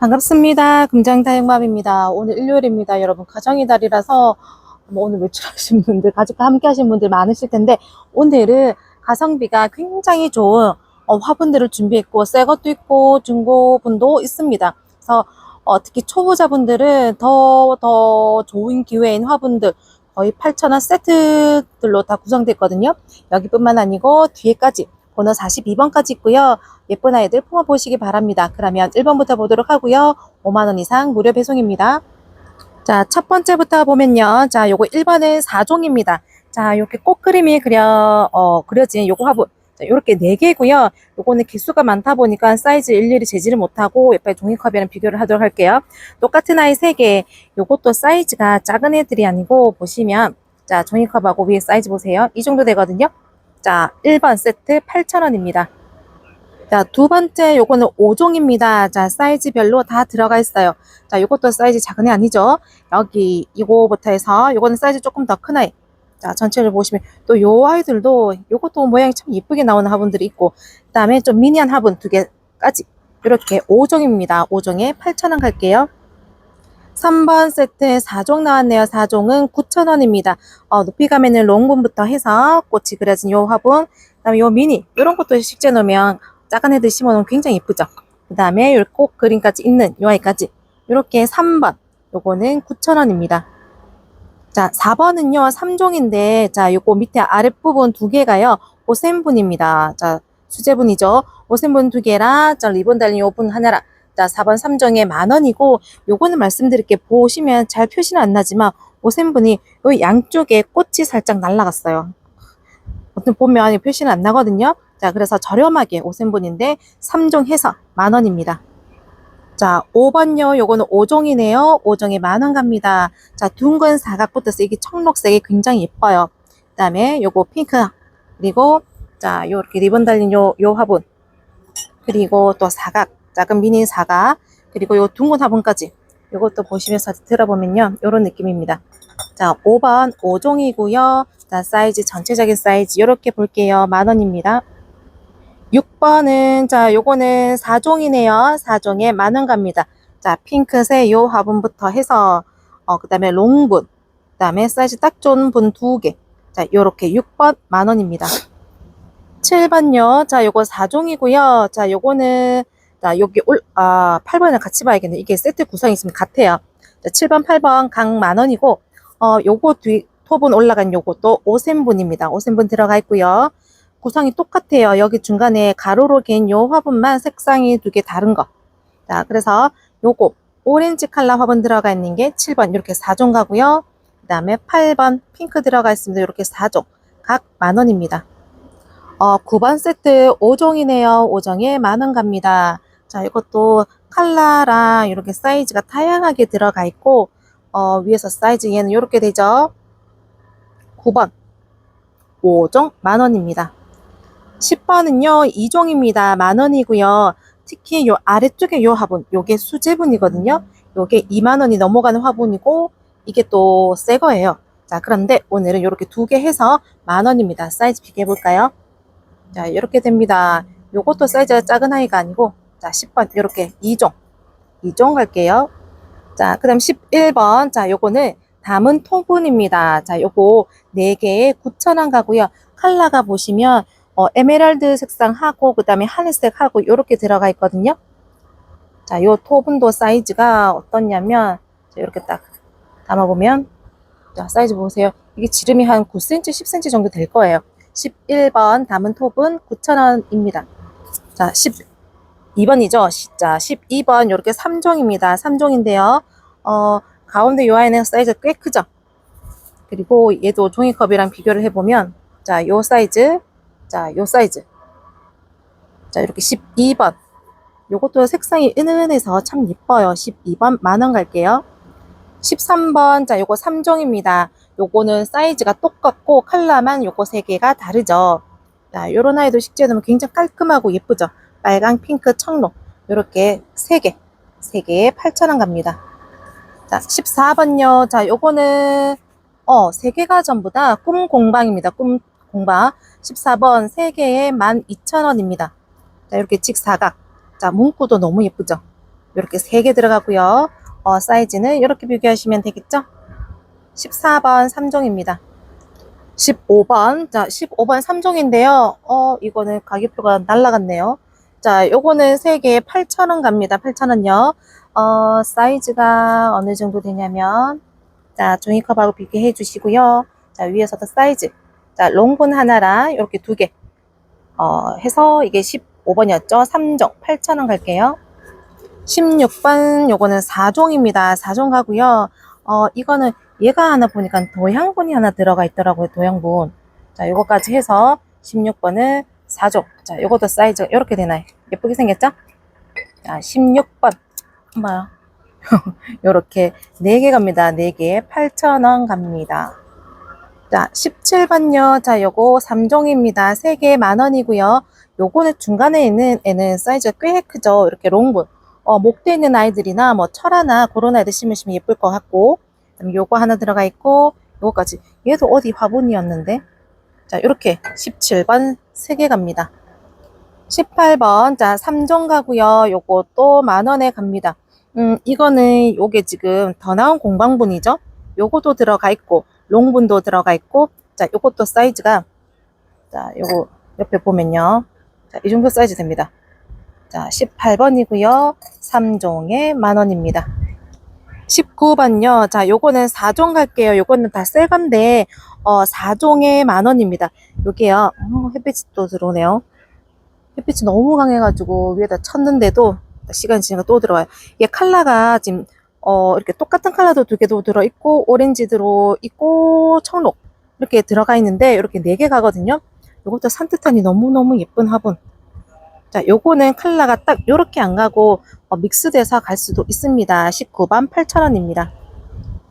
반갑습니다. 금장다육맘입니다. 오늘 일요일입니다. 여러분 가정의 달이라서 뭐 오늘 외출하신 분들, 가족과 함께 하신 분들 많으실 텐데 오늘은 가성비가 굉장히 좋은 어, 화분들을 준비했고 새 것도 있고 중고분도 있습니다. 그래서 어, 특히 초보자분들은 더, 더 좋은 기회인 화분들 거의 8,000원 세트들로 다 구성됐거든요. 여기뿐만 아니고 뒤에까지 번호 42번까지 있고요. 예쁜 아이들 품어 보시기 바랍니다. 그러면 1번부터 보도록 하고요. 5만원 이상 무료 배송입니다. 자, 첫 번째부터 보면요. 자, 요거 1번은 4종입니다. 자, 이렇게 꽃 그림이 그려, 어, 그려진 요거 화분. 자, 요렇게 4개고요. 요거는 개수가 많다 보니까 사이즈 일일이 재지를 못하고 옆에 종이컵이랑 비교를 하도록 할게요. 똑같은 아이 3개. 요것도 사이즈가 작은 애들이 아니고 보시면 자, 종이컵하고 위에 사이즈 보세요. 이 정도 되거든요. 자, 1번 세트 8,000원입니다. 자, 두 번째 요거는 5종입니다. 자, 사이즈별로 다 들어가 있어요. 자, 요것도 사이즈 작은 애 아니죠? 여기 이거부터 해서 요거는 사이즈 조금 더 큰 아이. 자, 전체를 보시면 또 요 아이들도 요것도 모양이 참 이쁘게 나오는 화분들이 있고 그다음에 좀 미니한 화분 두 개까지 이렇게 5종입니다. 5종에 8,000원 갈게요. 3번 세트 4종 나왔네요. 4종은 9,000원입니다. 어, 높이 가면은 롱분부터 해서 꽃이 그려진 요 화분, 그 다음에 요 미니, 이런 것도 식재 놓으면 작은 애들 심어놓으면 굉장히 이쁘죠. 그 다음에 요꽃 그림까지 있는 요 아이까지. 이렇게 3번. 요거는 9,000원입니다. 자, 4번은요, 3종인데, 자, 요거 밑에 아랫부분 두 개가요, 오센분입니다. 자, 수제분이죠. 오센분 두 개랑, 자, 리본 달린 요분 하나랑, 자, 4번 3종에 만 원이고, 요거는 말씀드릴게 보시면 잘 표시는 안 나지만, 오센분이 요 양쪽에 꽃이 살짝 날라갔어요. 어떤 보면 표시는 안 나거든요. 자, 그래서 저렴하게 오센분인데, 3종 해서 만 원입니다. 자, 5번요. 요거는 5종이네요. 5종에 만원 갑니다. 자, 둥근 사각부터 이게 청록색이 굉장히 예뻐요. 그 다음에 요거 핑크. 그리고, 자, 요렇게 리본 달린 요, 요 화분. 그리고 또 사각. 작은 미니 사각. 그리고 요 둥근 화분까지. 요것도 보시면서 들어보면요. 요런 느낌입니다. 자, 5번 5종이고요. 자, 사이즈, 전체적인 사이즈. 요렇게 볼게요. 만 원입니다. 6번은 자 요거는 4종이네요. 4종에 만원 갑니다. 자 핑크색 요 화분부터 해서 어 그 다음에 롱분 그 다음에 사이즈 딱 좋은 분 두 개. 자 요렇게 6번 만 원입니다. 7번요. 자 요거 4종이고요. 자 요거는 자 여기 올 아 8번을 같이 봐야겠네. 이게 세트 구성이 있으면 같아요. 자 7번 8번 각 만 원이고 어 요거 뒤 톱은 올라간 요것도 5센분입니다. 5센분 들어가 있고요. 구성이 똑같아요. 여기 중간에 가로로 긴요 화분만 색상이 두 개 다른 거. 자, 그래서 요거 오렌지 컬러 화분 들어가 있는 게 7번 이렇게 4종 가고요. 그 다음에 8번 핑크 들어가 있습니다. 이렇게 4종 각 만원입니다. 어, 9번 세트 5종이네요. 5종에 만원 갑니다. 자, 이것도 컬러랑 이렇게 사이즈가 다양하게 들어가 있고 어, 위에서 사이즈 얘는 이렇게 되죠. 9번 5종 만원입니다. 10번은요, 2종입니다. 만원이고요. 특히 요 아래쪽에 요 화분, 요게 수제분이거든요. 요게 2만원이 넘어가는 화분이고, 이게 또 새 거예요. 자, 그런데 오늘은 요렇게 두 개 해서 만원입니다. 사이즈 비교해 볼까요? 자, 이렇게 됩니다. 요것도 사이즈가 작은 아이가 아니고, 자, 10번, 요렇게 2종. 2종 갈게요. 자, 그 다음 11번. 자, 요거는 담은 토분입니다. 자, 요거 4개에 9,000원 가고요. 컬러가 보시면, 어, 에메랄드 색상하고 그 다음에 하늘색하고 이렇게 들어가 있거든요. 자, 요 토분도 사이즈가 어떻냐면 이렇게 딱 담아 보면 자, 사이즈 보세요. 이게 지름이 한 9cm, 10cm 정도 될 거예요. 11번 담은 톱은 9,000원입니다. 자, 12번이죠. 자, 12번 이렇게 3종입니다. 3종인데요. 어, 가운데 요 아이는 사이즈가 꽤 크죠. 그리고 얘도 종이컵이랑 비교를 해보면 자, 요 사이즈 자, 요 사이즈. 자, 이렇게 12번. 요것도 색상이 은은해서 참 예뻐요. 12번 만원 갈게요. 13번. 자, 요거 3종입니다. 요거는 사이즈가 똑같고 컬러만 요거 3개가 다르죠. 자, 요런 아이도 식재해 놓으면 굉장히 깔끔하고 예쁘죠. 빨강, 핑크, 청록. 요렇게 3개. 3개에 8,000원 갑니다. 자, 14번요. 자, 요거는 어, 3개가 전부 다 꿈 공방입니다. 꿈 공방 14번 3개에 12,000원입니다. 자, 이렇게 직사각. 자, 문구도 너무 예쁘죠? 이렇게 3개 들어가고요. 어, 사이즈는 이렇게 비교하시면 되겠죠? 14번 3종입니다. 15번, 자, 15번 3종인데요. 어, 이거는 가격표가 날라갔네요. 자, 요거는 3개에 8,000원 갑니다. 8,000원요. 어, 사이즈가 어느 정도 되냐면, 자, 종이컵하고 비교해 주시고요. 자, 위에서도 사이즈. 자, 롱본 하나랑 이렇게 두 개. 어, 해서 이게 15번이었죠. 3종. 8,000원 갈게요. 16번, 요거는 4종입니다. 4종 가고요. 어, 이거는 얘가 하나 보니까 도형분이 하나 들어가 있더라고요. 도형분. 자, 요거까지 해서 16번은 4종. 자, 요것도 사이즈가 이렇게 되나요? 예쁘게 생겼죠? 자, 16번. 봐요. 요렇게 4개 갑니다. 4개 8,000원 갑니다. 자, 17번요. 자, 요거 3종입니다. 3개 만원이고요. 요거는 중간에 있는 애는 사이즈가 꽤 크죠. 이렇게 롱분. 어, 목대 있는 아이들이나 뭐 철하나 그런 아이들 심으시면 예쁠 것 같고. 요거 하나 들어가 있고, 요거까지. 얘도 어디 화분이었는데? 자, 이렇게 17번 3개 갑니다. 18번, 자, 3종 가고요. 요거 또 만원에 갑니다. 음, 이거는 요게 지금 더 나온 공방분이죠? 요것도 들어가 있고, 롱분도 들어가 있고, 자, 요것도 사이즈가, 자, 요거 옆에 보면요. 자, 이 정도 사이즈 됩니다. 자, 18번이고요. 3종에 만원입니다. 19번요. 자, 요거는 4종 갈게요. 요거는 다 새 건데, 어, 4종에 만 원입니다. 요게요. 어, 햇빛이 또 들어오네요. 햇빛이 너무 강해가지고 위에다 쳤는데도 시간이 지나가 또 들어와요. 이게 컬러가 지금 어 이렇게 똑같은 컬러도 두 개도 들어 있고 오렌지 들어 있고 청록 이렇게 들어가 있는데 이렇게 네 개 가거든요. 이것도 산뜻하니 너무너무 예쁜 화분. 자, 요거는 컬러가 딱 요렇게 안 가고 어, 믹스돼서 갈 수도 있습니다. 19번 8,000원입니다.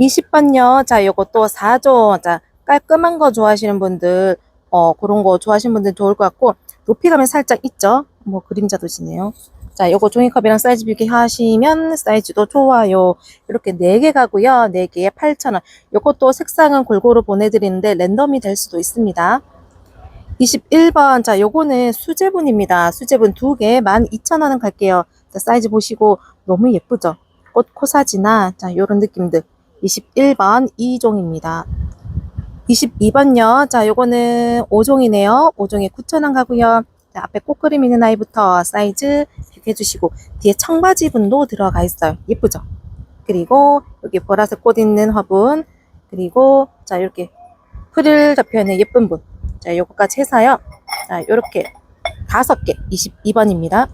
20번요. 자, 요것도 4조. 자, 깔끔한 거 좋아하시는 분들 어 그런 거 좋아하시는 분들 좋을 것 같고 높이감이 살짝 있죠. 뭐 그림자도 지네요. 자, 요거 종이컵이랑 사이즈 비교하시면 사이즈도 좋아요. 이렇게 4개 가고요. 4개에 8,000원. 요것도 색상은 골고루 보내드리는데 랜덤이 될 수도 있습니다. 21번. 자, 요거는 수제분입니다. 수제분 2개 12,000원은 갈게요. 자, 사이즈 보시고 너무 예쁘죠? 꽃 코사지나 자, 요런 느낌들. 21번 2종입니다. 22번요. 자, 요거는 5종이네요. 5종에 9,000원 가고요. 자, 앞에 꽃 그림 있는 아이부터 사이즈 해주시고 뒤에 청바지 분도 들어가 있어요. 예쁘죠? 그리고 여기 보라색 꽃 있는 화분 그리고 자 이렇게 프릴 잡혀 있는 예쁜 분. 자, 요거까지 해서요. 자, 요렇게 다섯 개 22번입니다.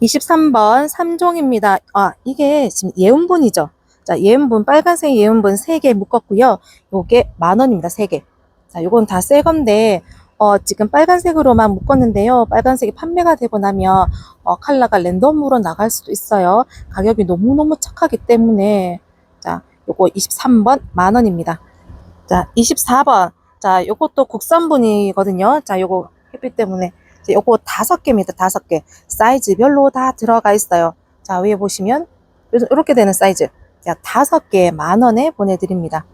23번 3종입니다. 아, 이게 지금 예운분이죠. 자, 예운분 빨간색 예운분 3개 묶었고요. 요게 만 원입니다. 3개. 자, 요건 다 새 건데 어, 지금 빨간색으로만 묶었는데요. 빨간색이 판매가 되고 나면 어, 컬러가 랜덤으로 나갈 수도 있어요. 가격이 너무너무 착하기 때문에 자, 요거 23번 만 원입니다. 자, 24번. 자, 요것도 국산분이거든요. 자, 요거 햇빛 때문에 자, 요거 다섯 개입니다. 다섯 개. 사이즈별로 다 들어가 있어요. 자, 위에 보시면 이렇게 되는 사이즈. 자, 다섯 개에 만 원에 보내드립니다.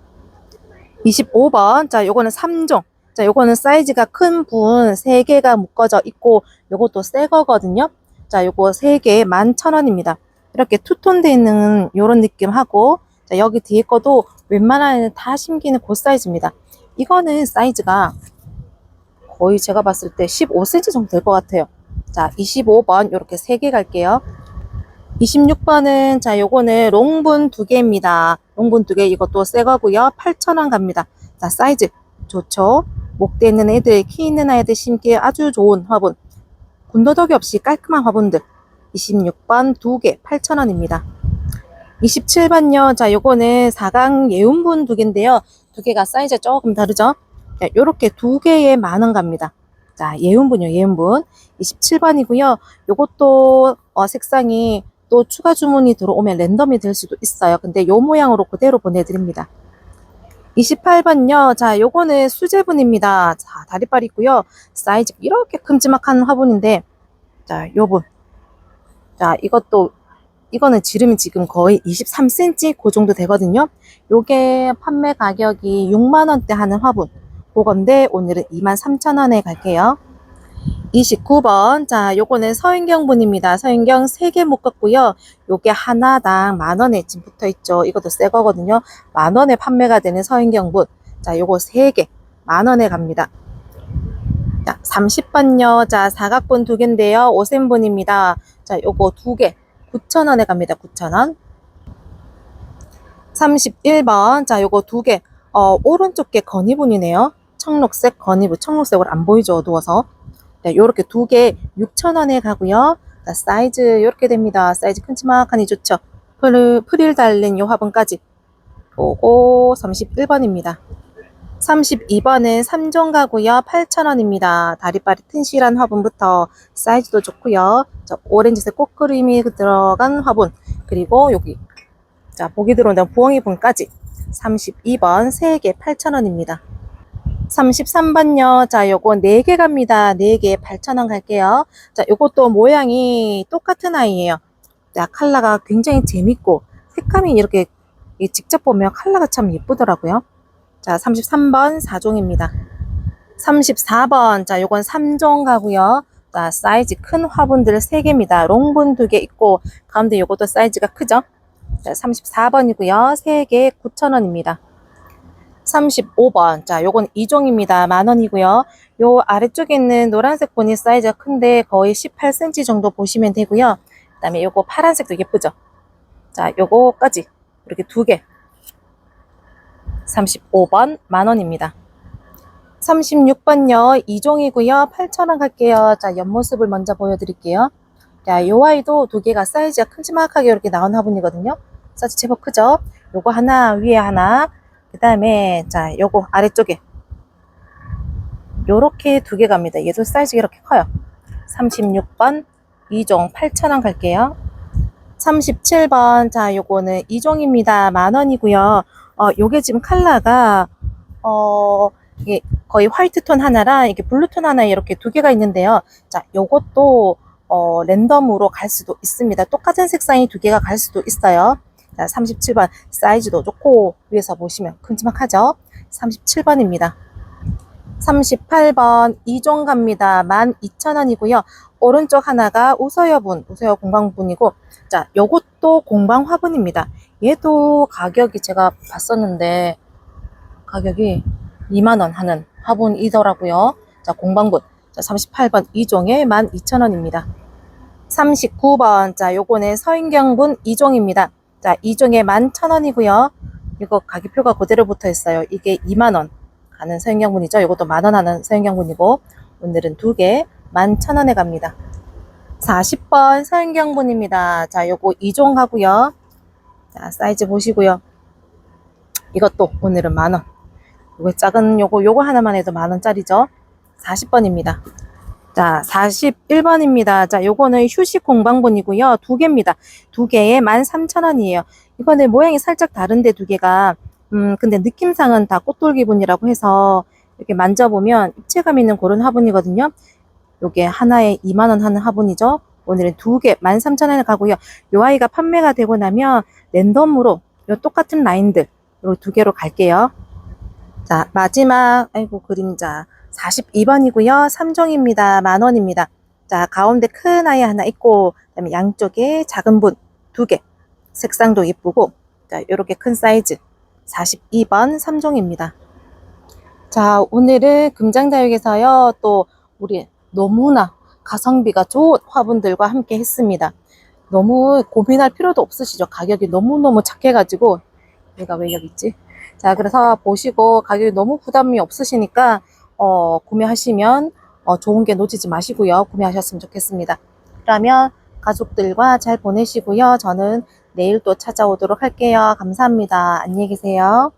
25번. 자, 요거는 3종. 자, 요거는 사이즈가 큰 분 3개가 묶어져 있고, 요것도 새 거거든요. 자, 요거 3개에 11,000원입니다. 이렇게 투톤 돼 있는 요런 느낌 하고, 자, 여기 뒤에 거도 애는 다 심기는 그 사이즈입니다. 이거는 사이즈가 거의 제가 봤을 때 15cm 정도 될 것 같아요. 자, 25번 요렇게 3개 갈게요. 26번은 자 요거는 롱분 두 개입니다. 롱분 두개 이것도 새 거고요. 8,000원 갑니다. 자 사이즈 좋죠. 목대 있는 애들, 키 있는 아이들 심기에 아주 좋은 화분. 군더더기 없이 깔끔한 화분들. 26번 두개 8,000원입니다. 27번요. 자 요거는 4강 예운분 두 개인데요. 두 개가 사이즈 조금 다르죠. 자, 요렇게 두 개에 만원 갑니다. 자, 예운분요, 예운분. 27번이고요. 요것도 어, 색상이 또 추가 주문이 들어오면 랜덤이 될 수도 있어요. 근데 요 모양으로 그대로 보내드립니다. 28번요. 자, 요거는 수제분입니다. 자, 다리빨 있고요. 사이즈 이렇게 큼지막한 화분인데, 자, 요분. 자, 이것도, 이거는 지름이 지금 거의 23cm 그 정도 되거든요. 요게 판매 가격이 6만원대 하는 화분. 그건데, 오늘은 23,000원에 갈게요. 29번. 자, 요거는 서인경분입니다. 서인경 3개 묶었고요. 요게 하나당 만 원에 지금 붙어 있죠. 이것도 새 거거든요. 만 원에 판매가 되는 서인경분. 자, 요거 3개. 만 원에 갑니다. 자, 30번요. 자, 사각분 두 개인데요. 5센분입니다. 자, 요거 두 개. 9,000원에 갑니다. 9,000원. 31번. 자, 요거 두 개. 어, 오른쪽 게 건이분이네요. 청록색 건이분. 청록색으로 안 보이죠? 어두워서. 네, 요렇게 두 개 6,000원에 가고요. 자, 사이즈 요렇게 됩니다. 사이즈 큼지막하니 좋죠. 프릴, 프릴 달린 요 화분까지. 요거 31번입니다. 32번은 3종 가고요. 8,000원입니다. 다리빨이 튼실한 화분부터 사이즈도 좋고요. 저 오렌지색 꽃그림이 들어간 화분. 그리고 여기 자 보기 들어오는 부엉이 분까지 32번 3개 8,000원입니다. 33번요. 자, 요거 4개 갑니다. 4개 8,000원 갈게요. 자, 요것도 모양이 똑같은 아이예요. 자, 컬러가 굉장히 재밌고 색감이 이렇게 이 직접 보면 컬러가 참 예쁘더라고요. 자, 33번 4종입니다. 34번. 자, 요건 3종 가고요. 자, 사이즈 큰 화분들 3개입니다. 롱분 2개 있고 가운데 요것도 사이즈가 크죠? 자, 34번이고요. 3개 9,000원입니다. 35번. 자, 요건 2종입니다. 만원이고요. 요 아래쪽에 있는 노란색 분이 사이즈가 큰데 거의 18cm 정도 보시면 되고요. 그 다음에 요거 파란색도 예쁘죠? 자, 요거까지 이렇게 두 개. 35번 만원입니다. 36번요. 2종이고요. 8,000원 갈게요. 자, 옆모습을 먼저 보여드릴게요. 자, 요 아이도 두 개가 사이즈가 큼지막하게 이렇게 나온 화분이거든요. 사이즈 제법 크죠? 요거 하나, 위에 하나, 그 다음에, 자, 요거 아래쪽에. 요렇게 두 개 갑니다. 얘도 사이즈가 이렇게 커요. 36번, 2종 8,000원 갈게요. 37번, 자, 요거는 2종입니다. 만원이고요. 어, 요게 지금 컬러가, 어, 이게 거의 화이트 톤 하나랑 이게 블루 톤 하나 이렇게 두 개가 있는데요. 자, 요것도, 어, 랜덤으로 갈 수도 있습니다. 똑같은 색상이 두 개가 갈 수도 있어요. 자, 37번 사이즈도 좋고 위에서 보시면 큼지막하죠? 37번입니다. 38번 2종 갑니다. 12,000원이고요. 오른쪽 하나가 우서여분, 우서여 공방분이고 자, 요것 도 공방 화분입니다. 얘도 가격이 제가 봤었는데 가격이 2만원 하는 화분이더라고요. 자, 공방분. 자, 38번 2종에 12,000원입니다. 39번. 자, 요거는 서인경분 2종입니다. 자, 2종에 11,000원이고요. 이거 가격표가 그대로 붙어 있어요. 이게 2만원 가는 서인경분이죠. 이것도 만원 하는 서인경분이고 오늘은 두 개 11,000원에 갑니다. 40번 서인경분입니다. 자, 요거 2종 하고요. 자, 사이즈 보시고요. 이것도 오늘은 만원. 요거 작은 요거 요거 하나만 해도 만원짜리죠. 40번입니다. 자, 41번입니다. 자, 요거는 휴식 공방분이고요. 두 개입니다. 두 개에 13,000원이에요. 이거는 모양이 살짝 다른데 두 개가 음, 근데 느낌상은 다 꽃돌기분이라고 해서 이렇게 만져보면 입체감 있는 그런 화분이거든요. 요게 하나에 2만원 하는 화분이죠. 오늘은 두 개, 13,000원에 가고요. 요 아이가 판매가 되고 나면 랜덤으로 요 똑같은 라인들, 요두 개로 갈게요. 자, 마지막, 아이고, 그림자. 42번이고요. 3종입니다. 만원입니다. 자, 가운데 큰 아이 하나 있고, 그 다음에 양쪽에 작은 분 두 개. 색상도 예쁘고, 자, 요렇게 큰 사이즈. 42번 3종입니다. 자, 오늘은 금장다육에서요, 또, 우리 너무나 가성비가 좋은 화분들과 함께 했습니다. 너무 고민할 필요도 없으시죠? 가격이 너무너무 착해가지고, 얘가 왜 여기 있지? 자, 그래서 보시고 가격이 너무 부담이 없으시니까, 어, 구매하시면, 어, 좋은 게 놓치지 마시고요. 구매하셨으면 좋겠습니다. 그러면 가족들과 잘 보내시고요. 저는 내일 또 찾아오도록 할게요. 감사합니다. 안녕히 계세요.